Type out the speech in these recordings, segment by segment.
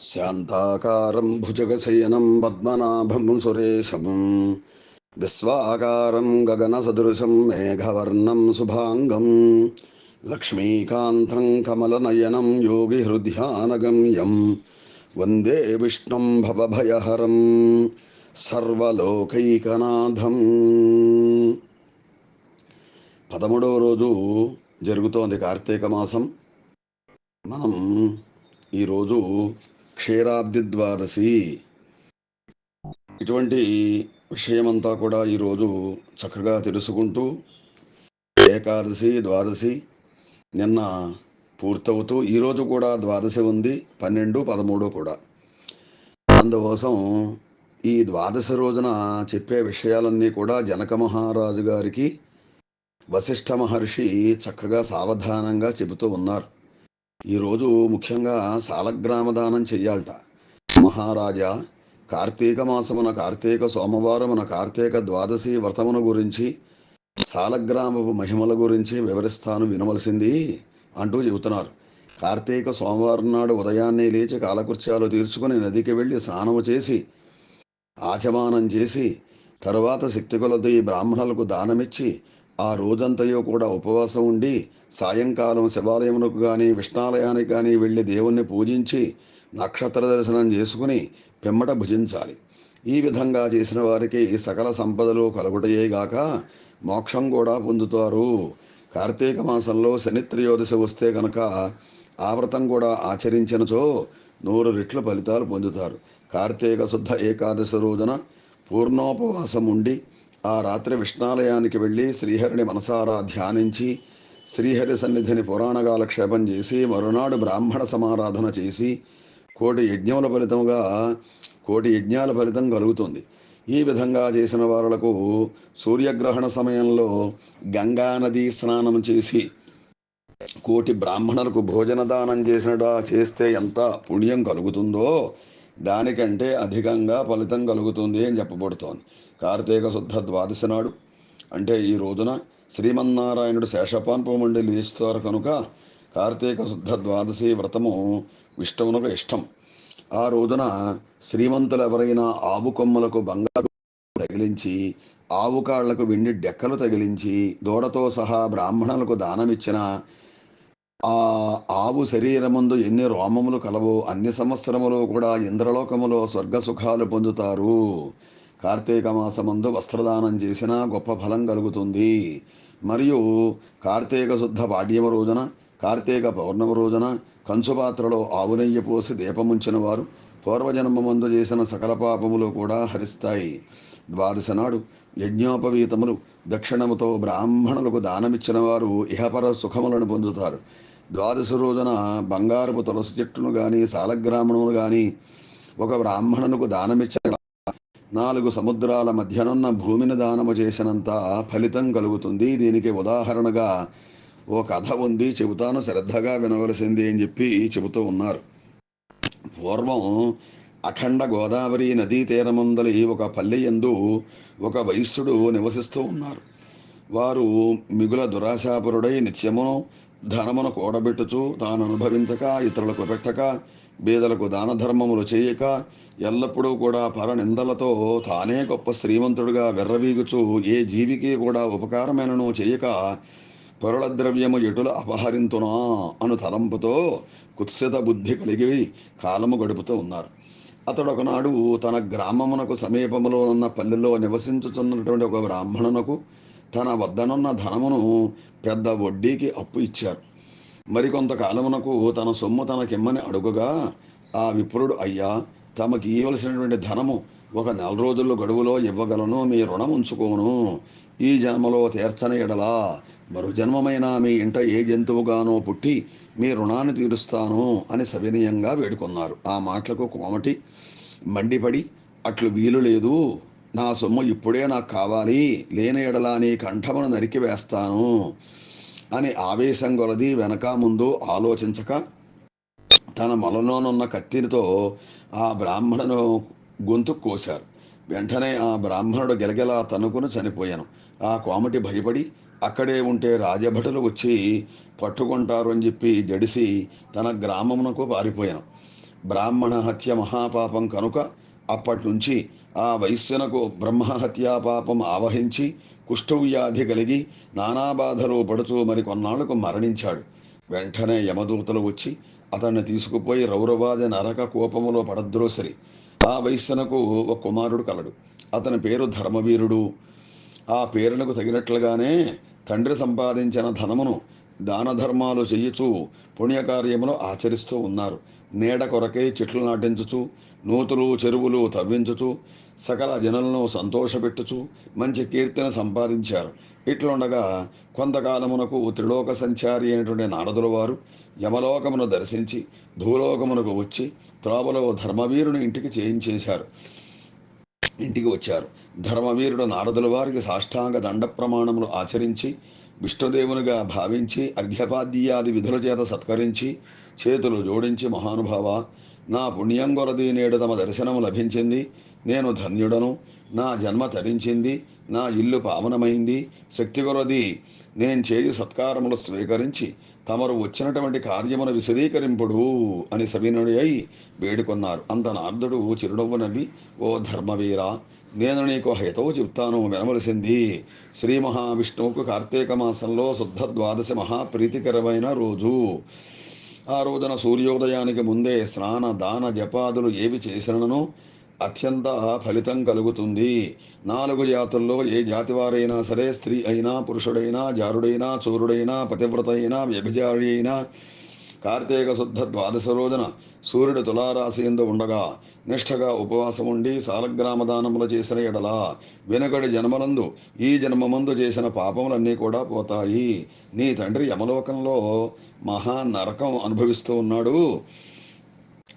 शान्ताकारं भुजगशयनं पद्मनाभं सुरेशं विश्वाकारं गगनसदृशं मेघवर्णं शुभाङ्गं लक्ष्मीकान्तं कमलनयनं योगिहृध्यानगम्यं वंदे विष्णुं भवभयहरम्। సర్వలోకైకనాథం. పదమూడవ రోజు జరుగుతోంది కార్తీక మాసం. మనం ఈరోజు క్షీరాబ్ది ద్వాదశి. ఇటువంటి విషయమంతా కూడా ఈరోజు చక్కగా తెలుసుకుంటూ ఏకాదశి ద్వాదశి నిన్న పూర్తవుతూ ఈరోజు కూడా ద్వాదశి ఉంది పన్నెండు పదమూడు కూడా. అందుకోసం ఈ ద్వాదశి రోజున చెప్పే విషయాలన్నీ కూడా జనక మహారాజు గారికి వశిష్ఠ మహర్షి చక్కగా సావధానంగా చెబుతూ ఉన్నారు. ఈరోజు ముఖ్యంగా సాలగ్రామ దానం చెయ్యాలట. మహారాజా కార్తీక మాసమున కార్తీక సోమవారమున కార్తీక ద్వాదశి వ్రతమును గురించి సాలగ్రామపు మహిమల గురించి వివరిస్తాను వినవలసింది అంటూ చెబుతున్నారు. కార్తీక సోమవారం నాడు ఉదయాన్నే లేచి కాలకృత్యాలు తీర్చుకుని నదికి వెళ్ళి స్నానము చేసి ఆచమానం చేసి తరువాత శక్తి ఈ బ్రాహ్మణులకు దానమిచ్చి ఆ రోజంతయో కూడా ఉపవాసం ఉండి సాయంకాలం శివాలయమునకు కానీ విష్ణాలయానికి కానీ వెళ్ళి దేవుణ్ణి పూజించి నక్షత్ర దర్శనం చేసుకుని పిమ్మట భుజించాలి. ఈ విధంగా చేసిన వారికి సకల సంపదలు కలుగుటయేగాక మోక్షం కూడా పొందుతారు. కార్తీక మాసంలో శని త్రయోదశి వస్తే కనుక ఆవ్రతం కూడా ఆచరించినచో నూరు రెట్ల ఫలితాలు పొందుతారు. కార్తీక శుద్ధ ఏకాదశి రోజున పూర్ణోపవాసం ఉండి ఆ రాత్రి విష్ణాలయానికి వెళ్ళి శ్రీహరిని మనసారా ధ్యానించి శ్రీహరి సన్నిధిని పురాణకాలక్షేపం చేసి మరునాడు బ్రాహ్మణ సమారాధన చేసి కోటి యజ్ఞముల ఫలితంగా కోటి యజ్ఞాల ఫలితం కలుగుతుంది. ఈ విధంగా చేసిన వారులకు సూర్యగ్రహణ సమయంలో గంగా నదీ స్నానం చేసి కోటి బ్రాహ్మణులకు భోజన దానం చేసినడా చేస్తే ఎంత పుణ్యం కలుగుతుందో దానికంటే అధికంగా ఫలితం కలుగుతుంది అని చెప్పబడుతోంది. కార్తీక శుద్ధ ద్వాదశి నాడు. అంటే ఈ రోజున శ్రీమన్నారాయణుడు శేషపాన్పమండి ఇస్తారు కనుక కార్తీక శుద్ధ ద్వాదశి వ్రతము విష్ణువునకు ఇష్టం. ఆ రోజున శ్రీమంతులు ఎవరైనా ఆవు కొమ్మలకు బంగారు తగిలించి ఆవు కాళ్ళకు వెండి డెక్కలు తగిలించి దూడతో సహా బ్రాహ్మణులకు దానమిచ్చిన ఆ ఆవు శరీరమందు ఎన్ని రోమములు కలవో అన్ని సంవత్సరములు కూడా ఇంద్రలోకములో స్వర్గ సుఖాలు పొందుతారు. కార్తీక మాసమందు వస్త్రదానం చేసినా గొప్ప ఫలం కలుగుతుంది. మరియు కార్తీక శుద్ధ పాడ్యమ రోజున కార్తీక పౌర్ణమి రోజున కంచుపాత్రలో ఆవు నెయ్యి పోసి దీపముంచిన వారు పూర్వజన్మమందు చేసిన సకల పాపములు కూడా హరిస్తాయి. ద్వాదశ నాడు యజ్ఞోపవీతములు దక్షిణముతో బ్రాహ్మణులకు దానమిచ్చిన వారు ఇహపర సుఖములను పొందుతారు. ద్వాదశి రోజున బంగారపు తులసి చెట్టును గాని సాలగ్రామమును గాని ఒక బ్రాహ్మణునకు దానమిచ్చిన నాలుగు సముద్రాల మధ్యనున్న భూమిని దానము చేసినంత ఫలితం కలుగుతుంది. దీనికి ఉదాహరణగా ఓ కథ ఉంది. చెబుతాను శ్రద్ధగా వినవలసింది అని చెప్పి చెబుతూ ఉన్నారు. పూర్వం అఖండ గోదావరి నదీ తీరమందలి ఒక పల్లె ఎందు ఒక వైశ్యుడు నివసిస్తూ ఉన్నారు. వారు మిగుల దురాశాపురుడై నిత్యమును ధనమునకు కూడబెట్టుచు తాను అనుభవించక ఇతరులకు పెట్టక బీదలకు దాన ధర్మములు చేయక ఎల్లప్పుడూ కూడా పరనిందలతో తానే గొప్ప శ్రీమంతుడుగా వెర్రవీగుచు ఏ జీవికి కూడా ఉపకారమైనను చేయక పరుల ద్రవ్యము ఎటుల అపహరింతునా అను తలంపుతో కుత్సిత బుద్ధి కలిగి కాలము గడుపుతూ ఉన్నారు. అతడు ఒకనాడు తన గ్రామమునకు సమీపంలో ఉన్న పల్లెలో నివసించుతున్నటువంటి ఒక బ్రాహ్మణునకు తన వద్దనున్న ధనమును పెద్ద వడ్డీకి అప్పు ఇచ్చారు. మరికొంతకాలమునకు తన సొమ్ము తనకిమ్మని అడుగుగా ఆ విప్రుడు అయ్యా తమకి ఇవ్వవలసినటువంటి ధనము ఒక నెల రోజుల గడువులో ఇవ్వగలను మీ రుణం ఉంచుకోను. ఈ జన్మలో తీర్చని ఎడలా మరు జన్మమైన మీ ఇంట ఏ జంతువుగానో పుట్టి మీ రుణాన్ని తీరుస్తాను అని సవినయంగా వేడుకున్నారు. ఆ మాటలకు కోమటి మండిపడి అట్లు వీలు లేదు. నా సొమ్ము ఇప్పుడే నాకు కావాలి. లేని ఎడలా నీ కంఠమును నరికి వేస్తాను అని ఆవేశం కొలది వెనక ముందు ఆలోచించక తన మొలలోనున్న కత్తితో ఆ బ్రాహ్మణును గొంతు కోశారు. వెంటనే ఆ బ్రాహ్మణుడు గెలగెలా తనుకుని చనిపోయాను. ఆ కోమటి భయపడి అక్కడే ఉంటే రాజభటులు వచ్చి పట్టుకుంటారు అని చెప్పి జడిసి తన గ్రామమునకు పారిపోయాను. బ్రాహ్మణ హత్య మహాపాపం కనుక అప్పటి నుంచి ఆ వైశ్యనకు బ్రహ్మహత్యా పాపం ఆవహించి కుష్ఠవ్యాధి కలిగి నానా బాధలు పడుతూ మరి కొన్నాళ్ళకు మరణించాడు. వెంటనే యమదూతలు వచ్చి అతన్ని తీసుకుపోయి రౌరవాది నరక కోపములో పడద్రోసరి. ఆ వైశ్యనకు ఒక కుమారుడు కలడు. అతని పేరు ధర్మవీరుడు. ఆ పేరునకు తగినట్లుగానే తండ్రి సంపాదించిన ధనమును దాన ధర్మాలు చెయ్యచూ పుణ్యకార్యములు ఆచరిస్తూ ఉన్నారు. నీడ కొరకై చెట్లు నాటించుచు నూతులు చెరువులు తవ్వించుచు సకల జనులను సంతోషపెట్టుచు మంచి కీర్తిని సంపాదించారు. ఇట్లుండగా కొంతకాలమునకు త్రిలోక సంచారి అయినటువంటి నారదుల వారు యమలోకమును దర్శించి భూలోకమునకు వచ్చి త్రోవలో ధర్మవీరుని ఇంటికి చేయించేశారు. ఇంటికి వచ్చారు. ధర్మవీరుడు నారదుల వారికి సాష్టాంగ దండ ప్రమాణములు ఆచరించి విష్ణుదేవునిగా భావించి అర్ఘ్యపాద్యాది విధుల చేత సత్కరించి చేతులు జోడించి మహానుభావ నా పుణ్యం కొరది నేడు తమ దర్శనము లభించింది. నేను ధన్యుడను నా జన్మ తరించింది నా ఇల్లు పావనమైంది. శక్తి కొరది నేను చేయి సత్కారములు స్వీకరించి తమరు వచ్చినటువంటి కార్యమును విశదీకరింపుడు అని సవినుడి అయి వేడుకొన్నారు. అంత నారదుడు చిరునవ్వు నవ్వి ఓ ధర్మవీర నేను నీకు హితవు చెప్తాను వినవలసింది. శ్రీ మహావిష్ణువుకు కార్తీక మాసంలో శుద్ధ ద్వాదశి మహాప్రీతికరమైన రోజు. ఆ రోజున సూర్యోదయానికి ముందే స్నాన దాన జపాదులు ఏవి చేసినను అత్యంత ఫలితం కలుగుతుంది. నాలుగు జాతుల్లో ఏ జాతి వారైనా సరే స్త్రీ అయినా పురుషుడైనా జారుడైనా చోరుడైనా పతివ్రత అయినా వ్యభిచారి అయినా కార్తీక శుద్ధ ద్వాదశ రోజున సూర్యుడు తులారాశి ఎందు ఉండగా నిష్ఠగా ఉపవాసం ఉండి సాలగ్రామ దానములు చేసిన ఎడల వెనుకడి జన్మలందు ఈ జన్మమందు చేసిన పాపములన్నీ కూడా పోతాయి. నీ తండ్రి యమలోకంలో మహా నరకం అనుభవిస్తూ ఉన్నాడు.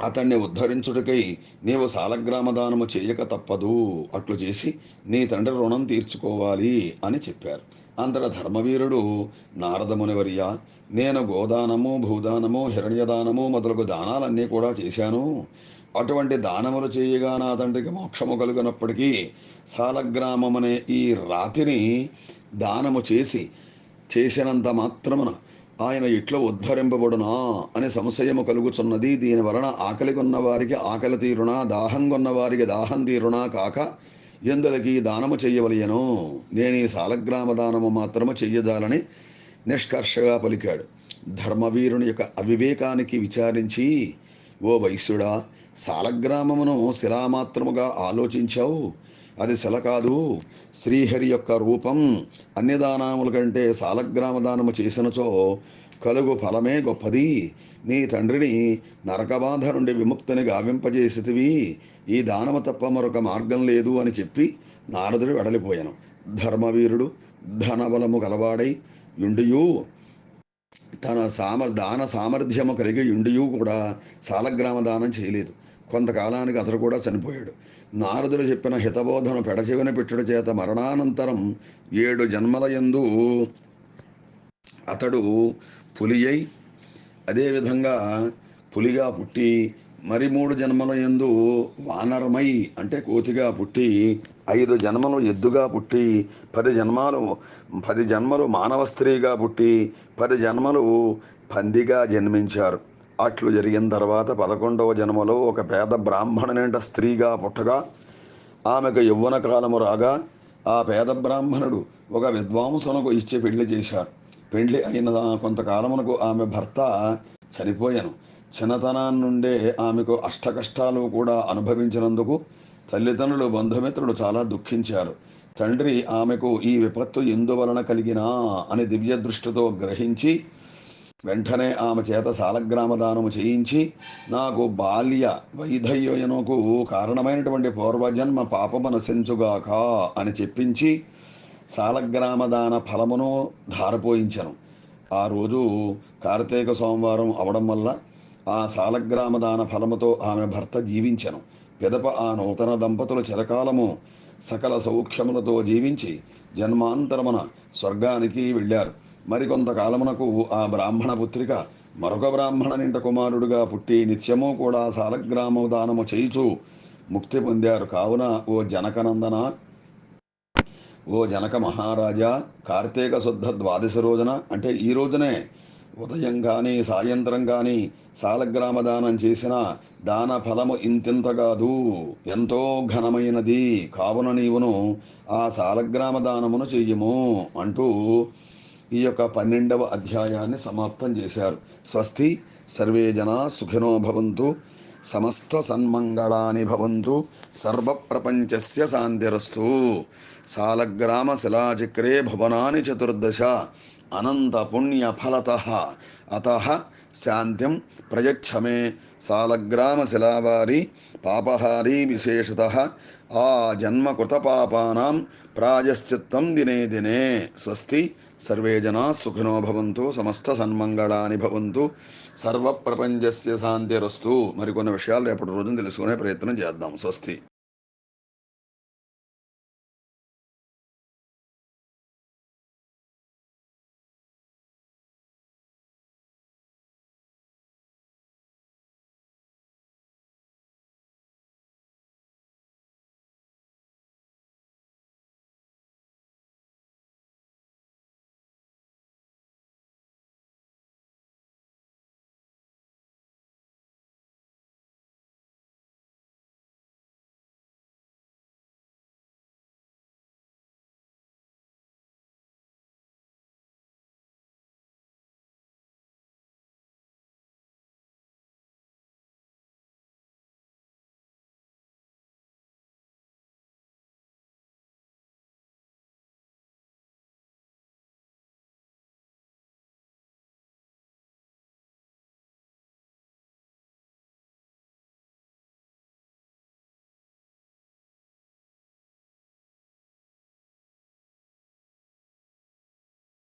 అతన్ని ఉద్ధరించుటకై నీవు సాలగ్రామదానము చేయక తప్పదు. అట్లు చేసి నీ తండ్రి రుణం తీర్చుకోవాలి అని చెప్పారు. అంతట ధర్మవీరుడు నారదమునివర్య నేను గోదానము భూదానము హిరణ్యదానము మొదలగు దానాలన్నీ కూడా చేశాను. అటువంటి దానములు చేయగా నా తండ్రికి మోక్షము కలుగునప్పటికీ సాలగ్రామమనే ఈ రాతిని దానము చేసి చేసినంత మాత్రమున ఆయన ఇట్లా ఉద్ధరింపబడునా అనే సంశయము కలుగుచున్నది. దీని వలన ఆకలి కొన్నవారికి ఆకలి తీరునా దాహం కొన్న వారికి దాహం తీరునా కాక ఎందులకి దానము చెయ్యవలయను నేను ఈ సాలగ్రామ దానము మాత్రము చెయ్యజాలని నిష్కర్షగా పలికాడు. ధర్మవీరుని యొక్క అవివేకానికి విచారించి ఓ వైశ్యుడా సాలగ్రామమును శిలామాత్రముగా ఆలోచించావు. అది శిల కాదు. శ్రీహరి యొక్క రూపం అన్ని దానముల కంటే సాలగ్రామ దానము చేసినచో కలుగు ఫలమే గొప్పది. నీ తండ్రిని నరకబాధ నుండి విముక్తిని గావింపజేసితివి. ఈ దానము తప్ప మరొక మార్గం లేదు అని చెప్పి నారదుడు వెడలిపోయాను. ధర్మవీరుడు ధనబలము గలవాడై యుండియు. తన సామర్ దాన సామర్థ్యము కలిగి యుండియు కూడా సాలగ్రామ దానం చేయలేదు. కొంతకాలానికి అతడు కూడా చనిపోయాడు. నారదుడు చెప్పిన హితబోధను పెడచెవిన పెట్టుడు చేత మరణానంతరం ఏడు జన్మల యందు అతడు పులి అయి అదేవిధంగా పులిగా పుట్టి మరి మూడు జన్మల యందు వానరమై అంటే కోతిగా పుట్టి ఐదు జన్మలు ఎద్దుగా పుట్టి పది జన్మాలు పది జన్మలు మానవ స్త్రీగా పుట్టి పది జన్మలు పందిగా జన్మించారు. అట్లు జరిగిన తర్వాత పదకొండవ జన్మలో ఒక పేద బ్రాహ్మణునింట స్త్రీగా పుట్టగా ఆమెకు యవ్వన కాలము రాగా ఆ పేద బ్రాహ్మణుడు ఒక విద్వాంసునకు ఇచ్చి పెళ్ళి చేశారు పెళ్ళి అయిన కొంతకాలమునకు ఆమె భర్త చనిపోయాను. చిన్నతనాన్ని నుండే ఆమెకు అష్టకష్టాలు కూడా అనుభవించినందుకు తల్లిదండ్రులు బంధుమిత్రులు చాలా దుఃఖించారు. తండ్రి ఆమెకు ఈ విపత్తు ఎందువలన కలిగినా అని దివ్య దృష్టితో గ్రహించి వెంటనే ఆమె చేత సాలగ్రామ దానము చేయించి నాకు బాల్య వైధయ్యనకు కారణమైనటువంటి పూర్వజన్మ పాపము నశించుగాక అని చెప్పించి సాలగ్రామ దాన ఫలమును ధారపోయించను. ఆ రోజు కార్తీక సోమవారం అవడం వల్ల ఆ సాలగ్రామ దాన ఫలముతో ఆమె భర్త జీవించను. పిదప ఆ నూతన దంపతులు చిరకాలము సకల సౌఖ్యములతో జీవించి జన్మాంతరమున స్వర్గానికి వెళ్ళారు. మరికొంతకాలమునకు ఆ బ్రాహ్మణ పుత్రిక మరొక బ్రాహ్మణ నింట కుమారుడుగా పుట్టి నిత్యము కూడా సాలగ్రామ దానము చేయుచు ముక్తి పొందారు. కావున ఓ జనకనందన ఓ జనక మహారాజా కార్తీక శుద్ధ ద్వాదశి రోజున అంటే ఈ రోజునే ఉదయం కానీ సాయంత్రం కానీ సాలగ్రామ దానం చేసిన దాన ఫలము ఇంతింత కాదు ఎంతో ఘనమైనది. కావున నీవును ఆ సాలగ్రామ దానమును చెయ్యము అంటూ ఈ యొక్క పన్నెండవ అధ్యాయాన్ని సమాప్తం చేశారు. స్వస్తి సర్వే జనా సుఖినో భవంతు సమస్త సన్మంగళాని భవంతు సర్వప్రపంచస్య శాంతిరస్తు. సాలగ్రామ శిలాచక్రే భువనాని చతుర్దశ అనంత పుణ్య ఫలత. అత శాంతిం ప్రయచ్చమే సాలగ్రామ శిలావారి పాపహారీ విశేషత. ఆ జన్మకృత పాపానాం ప్రాయశ్చిత్తం దినే దినే. స్వస్తి సర్వే జనా సుఖినో భవంతు సమస్త సన్మంగళాని భవంతు. సర్వప్రపంచస్య శాంతిరస్తు. మరికొన్ని విషయాలు రేపటి రోజున తెలుసుకునే ప్రయత్నం చేద్దాం. స్వస్తి.